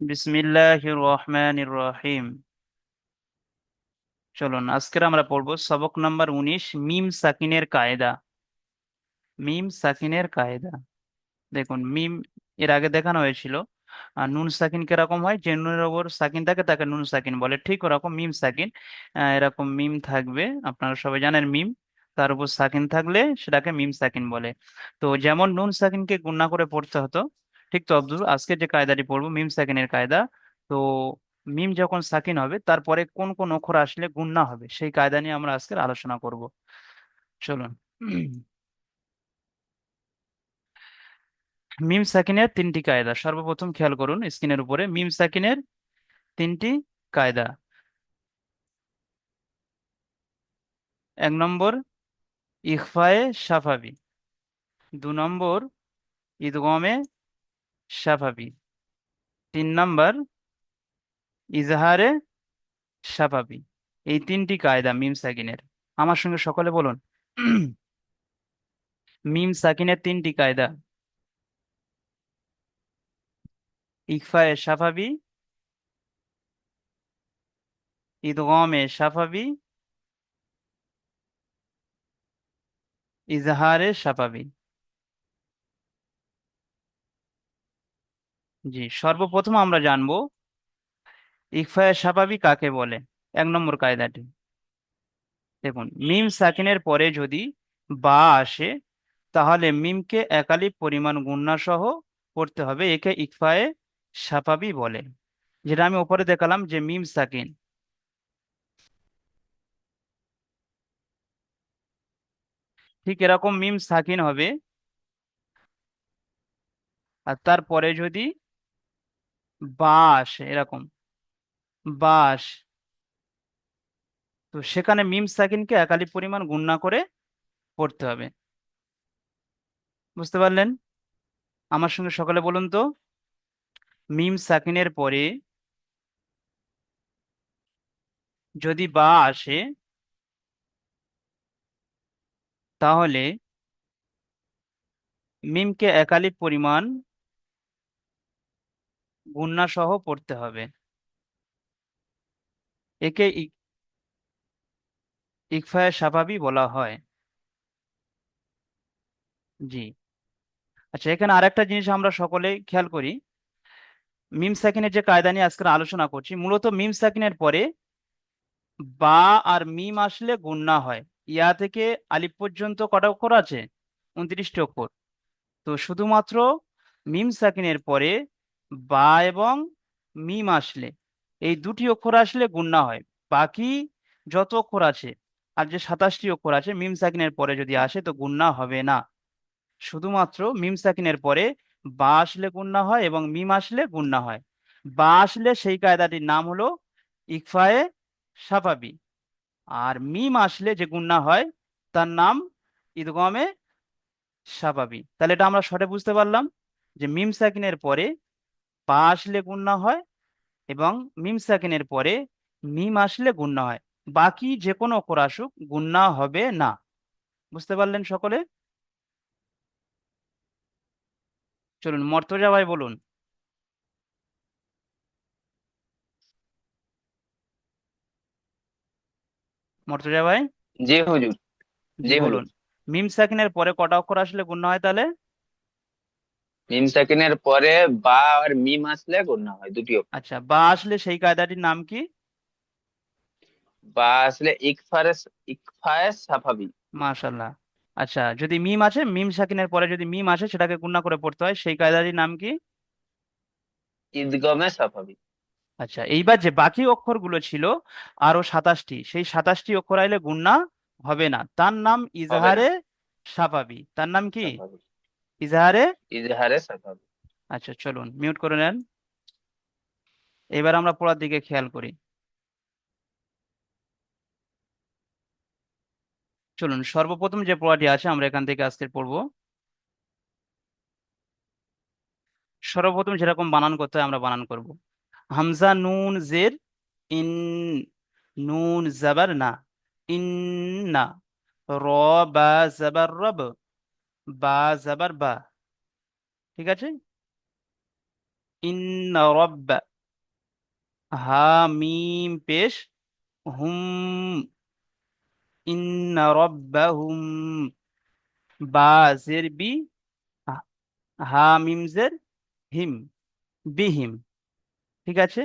বিসমিল্লাহির রহমানির রহিম চলুন, আজকের আমরা পড়ব সবক নাম্বার উনিশ, মিম সাকিনের কায়দা। মিম সাকিনের কায়দা। দেখুন, মিম এর আগে দেখানো হয়েছিল, আর নুন সাকিন কীরকম হয়? যে নুনের ওপর সাকিন থাকে, তাকে নুন সাকিন বলে। ঠিক ওরকম মিম সাকিন এরকম মিম থাকবে, আপনারা সবাই জানেন মিম। তার উপর সাকিন থাকলে সেটাকে মিম সাকিন বলে। তো যেমন নুন সাকিনকে গুণা করে পড়তে হতো ঠিক তো আব্দুল, আজকে যে কায়দাটি পড়ব, মিম সাকিনের কায়দা, তো মিম যখন সাকিন হবে, তারপরে কোন কোন অক্ষর আসলে গুণা হবে, সেই কায়দা নিয়ে আমরা আজকে আলোচনা করব। চলুন। মিম সাকিনের তিনটি কায়দা, সর্বপ্রথম খেয়াল করুন স্ক্রিনের উপরে, মিম সাকিনের তিনটি কায়দা। এক নম্বর, ইখফায়ে সাফাবি দু নম্বর ইদগমে সাফাবি তিন নম্বর, ইজহারে সাফাবি এই তিনটি কায়দা মিম সাকিনের। আমার সঙ্গে সকলে বলুন। মিম সাকিনের তিনটি কায়দা। ইকফায়ে সাফাবি ইদগমে সাফাবি ইজহারে সাফাবি জি, সর্বপ্রথম আমরা জানব ইকফায়ে সাফাবি কাকে বলে? এক নম্বর কায়দাটি। দেখুন, মিম সাকিনের পরে যদি বা আসে, তাহলে মিমকে একালি পরিমাণ গুণনা সহ পড়তে হবে, একে ইকফায়ে সাফাবি বলে, যেটা আমি ওপরে দেখালাম যে মিম সাকিন। ঠিক এরকম মিম সাকিন হবে। আর তারপরে যদি বা আসে এরকম। বা আসে তো সেখানে মিম সাকিনকে একালি পরিমাণ গুণনা করে পড়তে হবে। বুঝতে পারলেন? আমার সঙ্গে সকলে বলুন তো। মিম সাকিনের পরে যদি বা আসে, তাহলে মিমকে একালি পরিমাণ গুণনা সহ পড়তে হবে। একে ইক- ইকফায়ে সাফাবি বলা হয়। জি। আচ্ছা এখানে আরেকটা জিনিস আমরা সকলে খেয়াল করি। মিম সাকিনের যে কায়দা নিয়ে আজকে আলোচনা করছি, মূলত মিম সাকিনের পরে বা আর মিম আসলে গুণনা হয়। ইয়া থেকে আলিফ পর্যন্ত কটা অক্ষর আছে? উনত্রিশটি অক্ষর। তো শুধুমাত্র মিম সাকিনের পরে বা এবং মিম আসলে। এই দুটি অক্ষর আসলে গুণনা হয়। বাকি যত অক্ষর আছে, আর যে সাতাশটি অক্ষর আছে, মিম সাকিনের পরে যদি আসে তো গুণনা হবে না। শুধুমাত্র মিম সাকিনের পরে বা আসলে গুণনা হয় এবং মিম আসলে গুণনা হয়। বা আসলে সেই কায়দাটির নাম হলো ইকফায়ে সাফাবি। আর মিম আসলে যে গুণনা হয়, তার নাম ইদগমে সাফাবি। তাহলে এটা আমরা শর্টে বুঝতে পারলাম যে মিম সাকিনের পরে বা আসলে গুণনা হয় এবং মিম সাকিনের পরে মিম আসলে গুণনা হয়। বাকি যে কোনো অক্ষর আসুক গুণনা হবে না। বুঝতে পারলেন সকলে? চলুন মর্তজা ভাই বলুন। মর্তজা ভাই? জি হুজুর জি বলুন। মিম সাকিনের পরে কটা অক্ষর আসলে গুণনা হয় তাহলে? মিম সাকিনের পরে বা আর মিম আসলে গণ্য হয় দুটি অক্ষর আচ্ছা বা আসলে সেই কায়দাটির নাম কি? বা আসলে ইকফারে ইকফায়ে সাফাবি। মাশাল্লাহ আচ্ছা যদি মিম আছে মিম সাকিনের পরে যদি মিম আসে সেটাকে গুণনা করে পড়তে হয় সেই কায়দাটির নাম কি? ঈদগমে সাফাবি। আচ্ছা এইবার যে বাকি অক্ষরগুলো ছিল আরও সাতাশটি সেই সাতাশটি অক্ষর আইলে গুণনা হবে না। তার নাম ইজহারে সাফাবি। তার নাম কি? সাফাবি। ইজহারে? ইজহারে সাফাবি আচ্ছা চলুন মিউট করে নেন। এবার আমরা পড়ার দিকে খেয়াল করি। চলুন সর্বপ্রথম যে পড়াটি আছে আমরা এখান থেকে আজকে পড়ব। সর্বপ্রথম যেরকম বানান করতে হয় আমরা বানান করব। হামজা নুন জের ইন নুন জাবার না। ইন্না র বা জাবার রব। বা জাবার বা, ঠিক আছে? ইন্না রব্বা, হা, মিম, পেশ, হুম, ইন্না রব্বাহুম বা, জের, বি, হা মিম, জের, হিম বিহিম ঠিক আছে?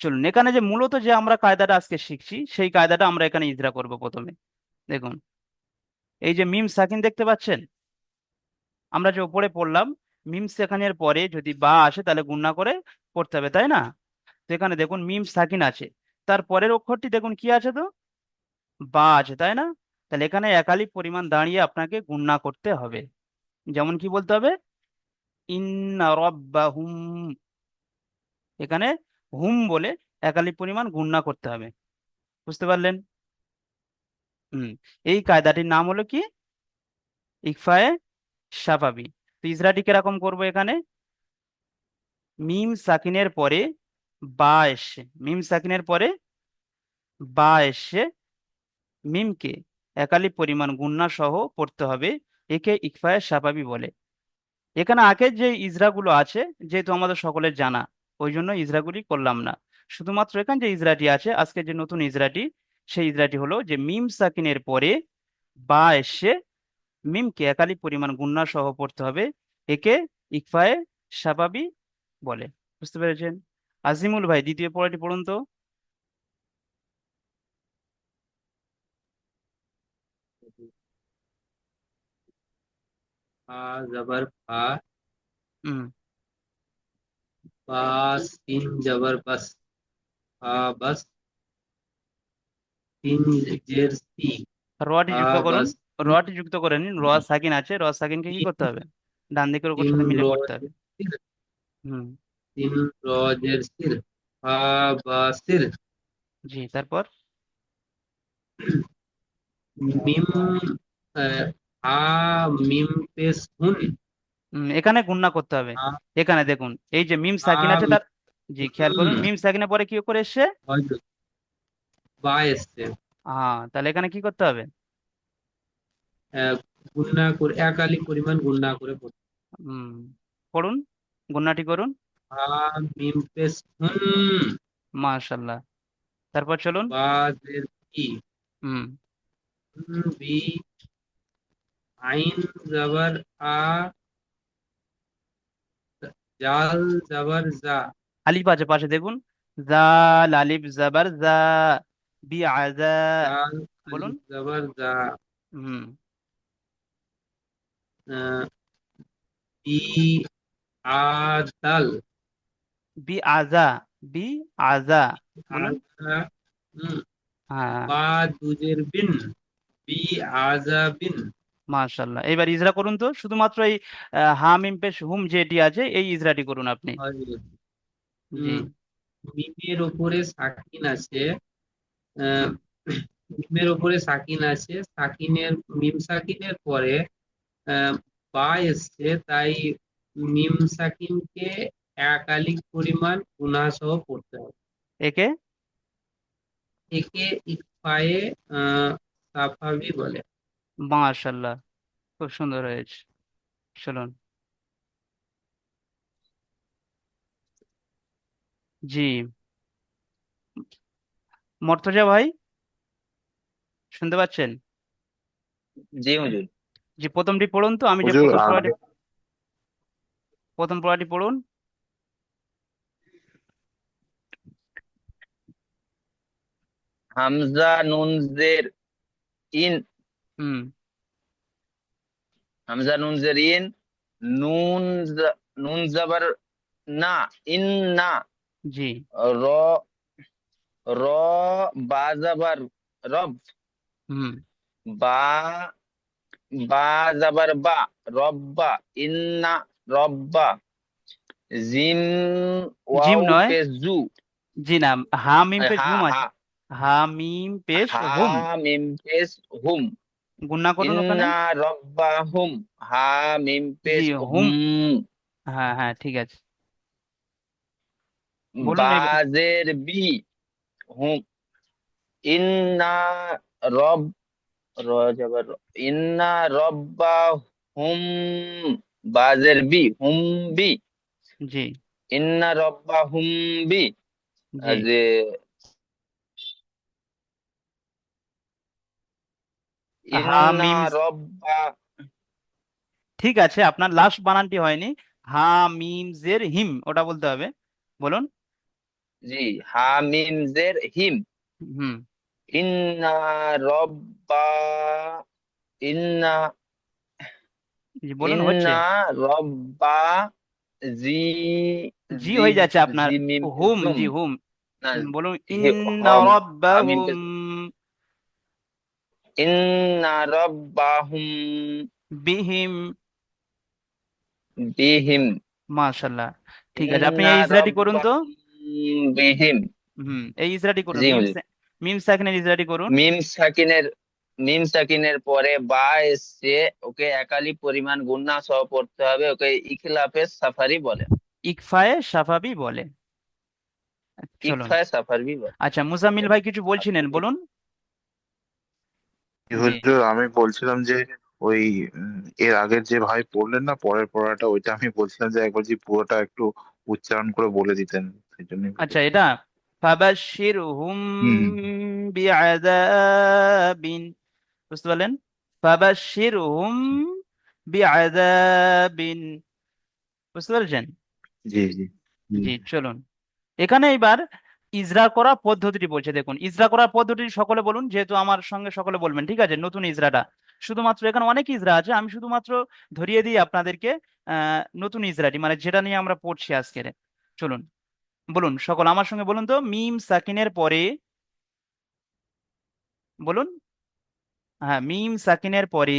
চলুন, এখানে যে মূলত যে আমরা কায়দাটা আজকে শিখছি, সেই কায়দাটা আমরা এখানে ইজরা করব প্রথমে। দেখুন, এই যে মিম সাকিন দেখতে পাচ্ছেন? আমরা যে উপরে পড়লাম মিম সাকিনের পরে যদি বা আসে তাহলে গুণনা করে পড়তে হবে, তাই না? তো এখানে দেখুন মিম সাকিন আছে। তার পরের অক্ষরটি দেখুন কি আছে তো? বা আছে, তাই না? তাহলে এখানে একালি পরিমাণ দাঁড়িয়ে আপনাকে গুণনা করতে হবে। যেমন কি বলতে হবে? ইন্না রব্বাহুম এখানে হুম বলে একালি পরিমাণ গুণনা করতে হবে। বুঝতে পারলেন? হুম, এই কায়দাটির নাম হলো কি? ইকফায়ে সাফাবি তো ইজরাটি কীরকম করব এখানে? মিম সাকিনের পরে বা এসে, মিম সাকিনের পরে বা এসে মিমকে একালি পরিমাণ গুণনা সহ পড়তে হবে। একে ইকফায়ে সাফাবি বলে। এখানে আগের যে ইজরাগুলো আছে, যেহেতু আমাদের সকলের জানা, ওই জন্য ইজরাগুলি করলাম না। শুধুমাত্র এখানে যে ইজরাটি আছে, আজকে যে নতুন ইজরাটি সেই ইজরাটি হলো যে মিম সাকিনের পরে বা এসে মিমকে একালি পরিমাণ গুণনা সহ পড়তে হবে। একে ইকফায়ে সাবাবি বলে। বুঝতে পেরেছেন? আজিমুল ভাই দ্বিতীয় পড়াটি পড়ুন তো। জবর ফা সিন জবর বাস। ফা বাস। সিন জের সি। রটি যুক্ত করুন। বাস। রটি যুক্ত করে নিন র সাকিন আছে র সাকিনকে কি করতে হবে? ডান দিকের ওপর সাথে মিলে পড়তে হবে। হুম। সিন র সির ফা বা সির জি তারপর? মিম আহ, আ মিম পেশ হুন এখানে গুণনা করতে হবে। এখানে দেখুন এই যে মিম সাকিন আছে তার জি খেয়াল করুন মিম সাকিনের পরে কি করে এসছে? বা এসছে। হ্যাঁ তাহলে এখানে কি করতে হবে? আহ, গুণনা করে একালি পরিমাণ গুণনা করে পড়তে। হুম পড়ুন গুণনাটি করুন। মিম পেশ মাশাল্লাহ। তারপর চলুন। বা জের কি হুম। বি আইন জবর আ জাল জবর জা। আলিফ আছে পাশে দেখুন। জাল আলিফ জাবার জা। বি আজা বলুন। জবর জা। হুম। বি আদাল বি আজা বি আজা। হ্যাঁ। বা দুজের বিন বি আজা বিন। মাশাল্লাহ এবার ইজরা করুন তো শুধুমাত্র এই আহ, হা মিম পেশ হুম যেটি আছে এই ইজরাটি করুন আপনি। জি। মিমের উপরে সাকিন আছে মিমের উপরে সাকিন আছে সাকিনের মিম সাকিনের পরে বা এসছে তাই মিম সাকিনকে একালিক পরিমাণ গুণা সহ পড়তে হবে। একে? একে ইকফায়ে আহ সাফাবি বলে। মাশাল্লাহ খুব সুন্দর হয়েছে। চলুন। জি। মর্তজা ভাই শুনতে পাচ্ছেন? জি হুজুর। জি প্রথমটি পড়ুন তো আমি যে হুজুর প্রথম পড়াটি প্রথম পড়াটি পড়ুন। হামজা নুন জের ইন হুম। হামজা নুন জের ইন নুন জ- নুন জবর না ইন না। জি। র র বা জবর রব। হুম। বা বা জবর বা রব্বা ইন্না রব্বা জিম জিম নয়? জু। জি না হা মিম পেশ হুম আছে। হা। মিম পেশ হা হুম। মিম পেশ হুম। গুণনা করুন ওখানে। ইন্না রব্বাহুম হা মিম পেশ হুম। হুম। হ্যাঁ হ্যাঁ ঠিক আছে। বাজের বি হুম। ইন্না রব ইন্না বাজের বি হুম বি। জি। ইন্না রব্বাহুম বি। আর যে হা রব্বা ঠিক আছে আপনার লাস্ট বানানটি হয়নি। হা মিম জের হিম ওটা বলতে হবে। বলুন। জি হা মিম জের হিম। হুম। ইন্না রব্বা ইন্না বলুন হচ্ছে। ইন্না রব্বা জি জি হয়ে যাচ্ছে আপনার। জি মিম হুম জি হুম। না বলুন ইন্না হম রাব্বাহুম ইন্না রব্বাহুম বিহিম বিহিম মাশাল্লাহ ঠিক আছে আপনি ইন্না এই ইজরাটি করুন তো। রব্বাহুম বিহিম হুম এই ইজরাটি করুন। জি হুজুর সা- মিম সাকিনের ইজরাটি করুন। মিম সাকিনের মিম সাকিনের পরে বা এসছে ওকে একালি পরিমাণ গুণনা সহ পড়তে হবে ওকে ইখলাফে সাফারি বলে। ইকফায়ে সাফাবি বলে। ইকফায়ে সাফারি বলে। আচ্ছা মুজাম্মিল ভাই কিছু বলছিলেন বলুন। হুজুর আমি বলছিলাম যে ওই এর আগের যে ভাই পড়লেন না পরের পড়াটা ওইটা আমি বলছিলাম যে একবার যে পুরোটা একটু উচ্চারণ করে বলে দিতেন সেই জন্য আচ্ছা এটা ফাবাশশিরহুম হুম। বিআযাবিন। বুঝতে পারলেন? ফাবাশশিরহুম বিআযাবিন। বুঝতে পেরেছেন? জি জি। জি চলুন। এখানে এবার ইজরা করা পদ্ধতিটি বলছে দেখুন। ইজরা করার পদ্ধতিটি সকলে বলুন যেহেতু আমার সঙ্গে সকলে বলবেন ঠিক আছে? নতুন ইজরাটা। শুধুমাত্র এখানে অনেক ইজরা আছে আমি শুধুমাত্র ধরিয়ে দিই আপনাদেরকে আহ নতুন ইজরাটি মানে যেটা নিয়ে আমরা পড়ছি আজকের। চলুন। বলুন, সকল আমার সঙ্গে বলুন তো, মিম সাকিনের পরে, বলুন। হ্যাঁ মিম সাকিনের পরে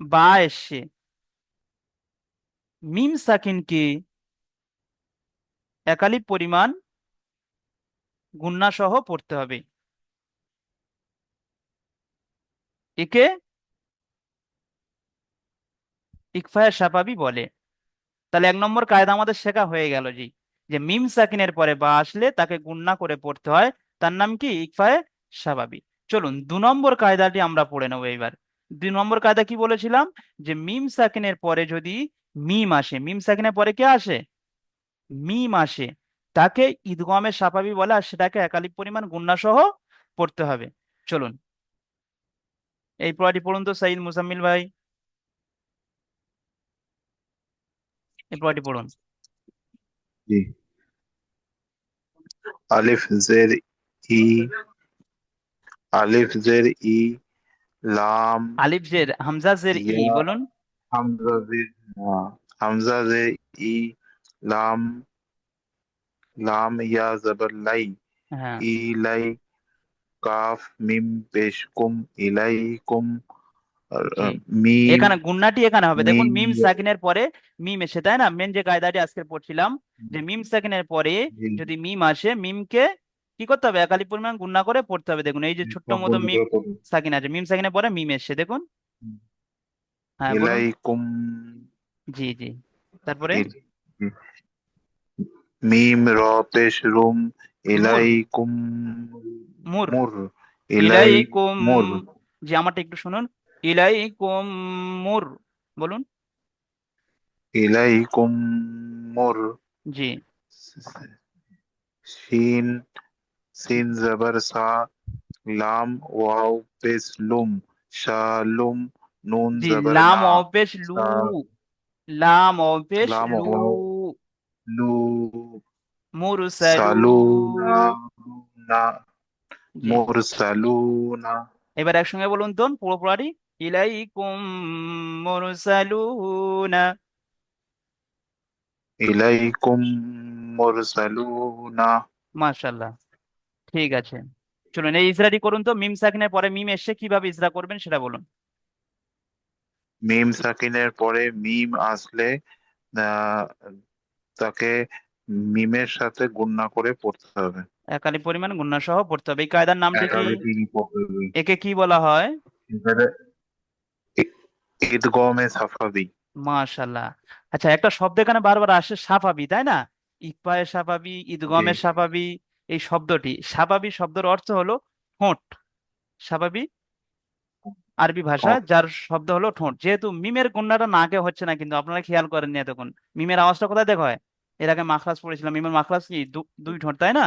বা এসছে। মিম সাকিনকে একালিপ পরিমাণ গুণনা সহ পড়তে হবে। একে ইকফায়ে সাপাবি বলে। তাহলে এক নম্বর কায়দা আমাদের শেখা হয়ে গেল জি, যে মিম সাকিনের পরে বা আসলে তাকে গুণনা করে পড়তে হয়, তার নাম কি? ইকফায়ে স্বাভাবিক চলুন দু নম্বর কায়দাটি আমরা পড়ে নেব এবার দুই নম্বর কায়দা কি বলেছিলাম? যে মিম সাকিনের পরে যদি মিম আসে, মিম সাকিনের পরে কে আসে? মিম আসে। তাকে ঈদগমের সাফাবি বলে আর সেটাকে একালিক পরিমাণ গুন্না সহ পড়তে হবে। চলুন। এই পড়াটি পড়ুন তো সাইদ মুসাম্মিল ভাই। এই পড়াটি পড়ুন। জি। আলিফ জের ই। আলিফ জের ই লাম। আলিফ জের হামজা জের ই বলুন। হামজা জের হামজা জের ই লাম। লাম ইয়া জবর লাই। হ্যাঁ। ইলাই কাফ মিম পেশ কুম ইলাইকুম। এখানে গুণনাটি এখানে হবে। দেখুন মিম মিম সাকিনের পরে মিম এসে তাই না? মেন যে কায়দাটি আজকে পড়ছিলাম যে মিম সাকিনের পরে যদি মিম আসে মিমকে কি করতে হবে? একালি পরিমাণ গুণনা করে পড়তে হবে। দেখুন এই যে ছোট্ট মতো মিম সাকিন আছে। মিম সাকিনের পরে মিম এসছে। দেখুন। হ্যাঁ ইলাইকুম জি জি। তারপরে? মিম র পেশ রুম ইলাইকুম মুর। মুর। ইলাইকুম মুর জি আমারটা একটু শুনুন। ইলাইকুম মুর বলুন। ইলাইকুম মুর। জি। শিন সিন জবর সা লাম ওয়াও পেশ লুম শালুম নুন জবর লাম না অপেশ লু লাম অপেশ লাম লু। লু মুরসালু সালুনা না মুরসালুনা। এবার একসঙ্গে বলুন তো পুরো ইলাইকুম মুরসালুনা ইলাইকুম মুরসালুনা মাশাআল্লাহ ঠিক আছে। চলুন এই ইসরাটি করুন তো মিম সাকিনের পরে মিম এসে কীভাবে ইসরা করবেন সেটা বলুন। মিম সাকিনের পরে মিম আসলে তাকে মিমের সাথে গুণনা করে পড়তে হবে। একালি পরিমাণ গুণনা সহ পড়তে হবে। এই কায়দার নামটি কি? একে কি বলা হয়? ঈদগমে সাফাবি। মাশাআল্লাহ। আচ্ছা একটা শব্দ এখানে বারবার আসে সাফাবি তাই না? ইকফায়ে সাফাবি সাফাবি এই শব্দটি। সাফাবি শব্দের অর্থ হলো ঠোঁট। সাফাবি? আরবি ভাষা যার শব্দ হলো ঠোঁট। যেহেতু মিমের গুণনাটা নাকে হচ্ছে না কিন্তু আপনারা খেয়াল করেননি এতক্ষণ। মিমের আওয়াজটা কোথায় দেখা হয়? এর আগে মাখরাজ পড়েছিলাম। মিমের মাখরাজ কি? দুই ঠোঁট তাই না?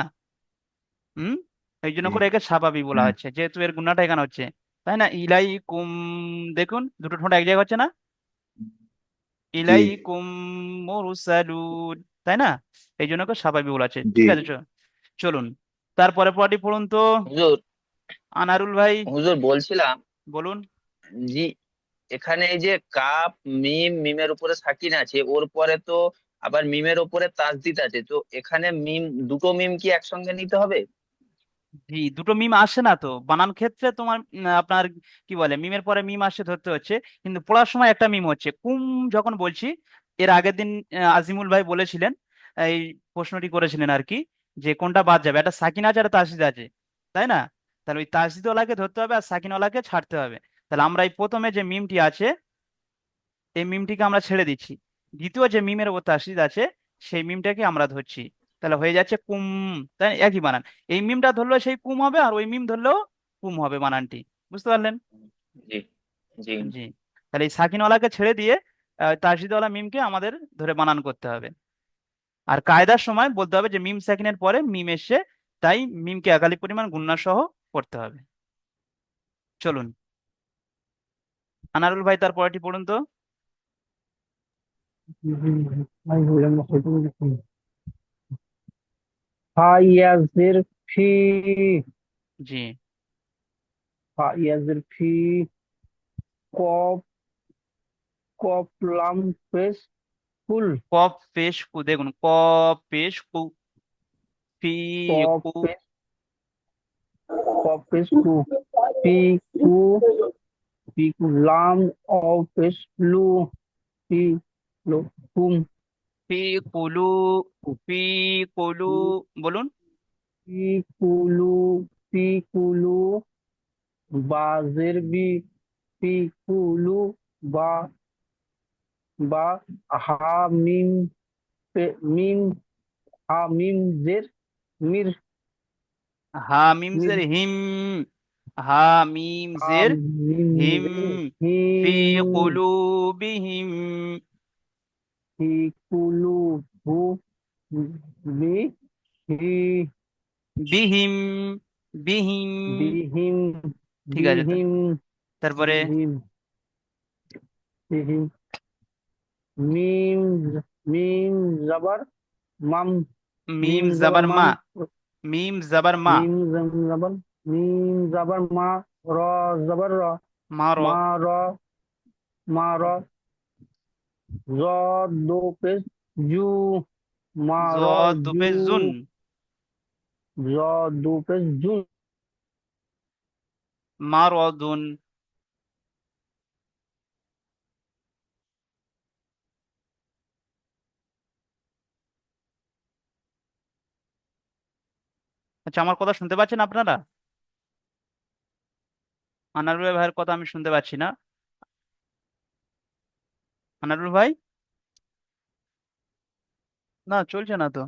হুম? এই জন্য করে একে স্বাভাবিক বলা হচ্ছে। যেহেতু এর গুণাটা এখানে হচ্ছে। তাই না? ইলাই কুম দেখুন দুটো ঠোঁট এক জায়গায় হচ্ছে না? ইলাইকুম মুরসালুন তাই না? এই জন্য স্বাভাবিক বলা জি। ঠিক আছে চলুন। তারপরে পরটি পড়ুন তো। হুজুর। আনারুল ভাই। হুজুর বলছিলাম। বলুন। জি এখানে এই যে কাপ মিম মিমের উপরে সাকিন আছে ওর পরে তো আবার মিমের উপরে তাসদিদ আছে তো এখানে মিম দুটো মিম কি একসঙ্গে নিতে হবে? জি, দুটো মিম আসে না তো। বানান ক্ষেত্রে তোমার আপনার কি বলে মিমের পরে মিম আসছে ধরতে হচ্ছে। কিন্তু পড়ার সময় একটা মিম হচ্ছে। কুম যখন বলছি, এর আগের দিন আজিমুল ভাই বলেছিলেন, এই প্রশ্নটি করেছিলেন আর কি, যে কোনটা বাদ যাবে। একটা সাকিন আছে আর তাসদিদ আছে, তাই না? তাহলে ওই তাসদিদওয়ালাকে ধরতে হবে আর সাকিনওয়ালাকে ছাড়তে হবে। তাহলে আমরা এই প্রথমে যে মিমটি আছে, এই মিমটিকে আমরা ছেড়ে দিচ্ছি। দ্বিতীয় যে মিমের ওপর তাসদিদ আছে, সেই মিমটাকে আমরা ধরছি। তাহলে হয়ে যাচ্ছে কুম তাই একই বানান। এই মিমটা ধরলেও সেই কুম হবে আর ওই মিম ধরলেও কুম হবে বানানটি। বুঝতে পারলেন? জি জি। জি। তাহলে এই সাকিনওয়ালাকে ছেড়ে দিয়ে আহ, তাসদিদওয়ালা মিমকে আমাদের ধরে বানান করতে হবে। আর কায়দার সময় বলতে হবে যে মিম সাকিনের পরে মিম এসে তাই মিমকে একালি পরিমাণ গুণনা সহ পড়তে হবে। চলুন। আনারুল ভাই তার পরেরটি পড়ুন তো। ফাইয়াজের ফি জি। ফাইয়াজের ফি কপ কপ লাম পেশ ফুল কপ পেশ কু দেখুন কপ পেশ কু ফি কপ কু পেশ কপ পেশ কু পি কু পি কু লাম অ পেশ লু পি লো কুম ফি কুলু ফি কুলু বলুন। পি কুলু পি কুলু বাজের বি পি কুলু বা বা হা মিম মিম হা মিম জের মির। হা মিম জের হিম হা মিম জের হিম ফি হিম। কুলুবিহিম ফি বিহিম বিহিম। বিহিম ঠিক আছে তারপরে? বিহিম মিম মিম জবর মাম। মিম জবর মা। মিম। জবর মা। মিম জম- জবর মিম জবর মা র জবর র। মারো মা র মা র। জ দো পেশ জু মা জ র দুপে জু জুন। জ দো পেশ জুন। মারদুন আচ্ছা আমার কথা শুনতে পাচ্ছেন আপনারা? আনারুল ভাইয়ের কথা আমি শুনতে পাচ্ছি না। আনারুল ভাই? না চলছে না তো।